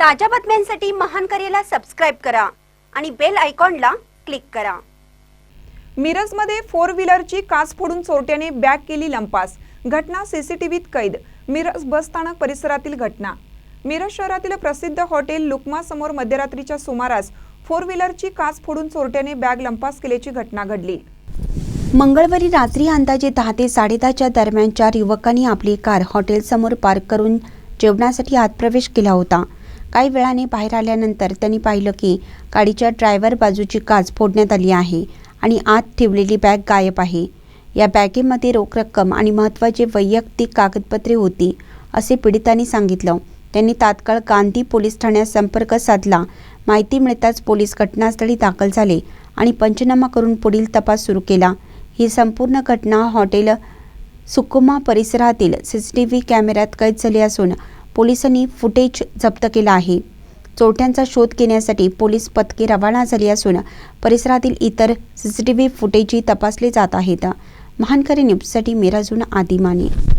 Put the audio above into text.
ताज्या बातम्यांसाठी महान करेला सबस्क्राईब करा आणि बेल आयकॉनला क्लिक करा. मिरजमध्ये फोर व्हीलरची काच फोडून चोरट्याने बॅग केली लंपास. घटना सीसीटीव्हीत कैद. मिरज बसस्थानक परिसरातील घटना. मिरज शहरातील प्रसिद्ध हॉटेल लुकमा समोर मध्यरात्रीच्या सुमारास फोर व्हीलरची काच फोडून चोरट्याने बॅग लंपास केल्याची घटना घडली. मंगळवारी रात्री अंदाजे दहा ते साडेदहाच्या दरम्यान चार युवकांनी आपली कार हॉटेलसमोर पार्क करून जेवणासाठी आत प्रवेश केला होता. काही वेळाने बाहेर आल्यानंतर त्यांनी पाहिलं की गाडीच्या ड्रायव्हर बाजूची काच फोडण्यात आली आहे आणि आत ठेवलेली बॅग गायब आहे. या बॅगेमध्ये रोख रक्कम आणि महत्त्वाची वैयक्तिक कागदपत्रे होती असे पीडितांनी सांगितलं. त्यांनी तात्काळ गांधी पोलीस ठाण्यात संपर्क साधला. माहिती मिळताच पोलीस घटनास्थळी दाखल झाले आणि पंचनामा करून पुढील तपास सुरू केला. ही संपूर्ण घटना हॉटेल सुकुमा परिसरातील सी सी टी व्ही कॅमेऱ्यात कैद झाली असून पोलिसांनी फुटेज जप्त केला आहे. चोरट्यांचा शोध घेण्यासाठी पोलीस पथके रवाना झाली असून परिसरातील इतर सीसीटीव्ही फुटेजही तपासले जात आहेत. महानकरी न्यूजसाठी मेराजून आदिमाने.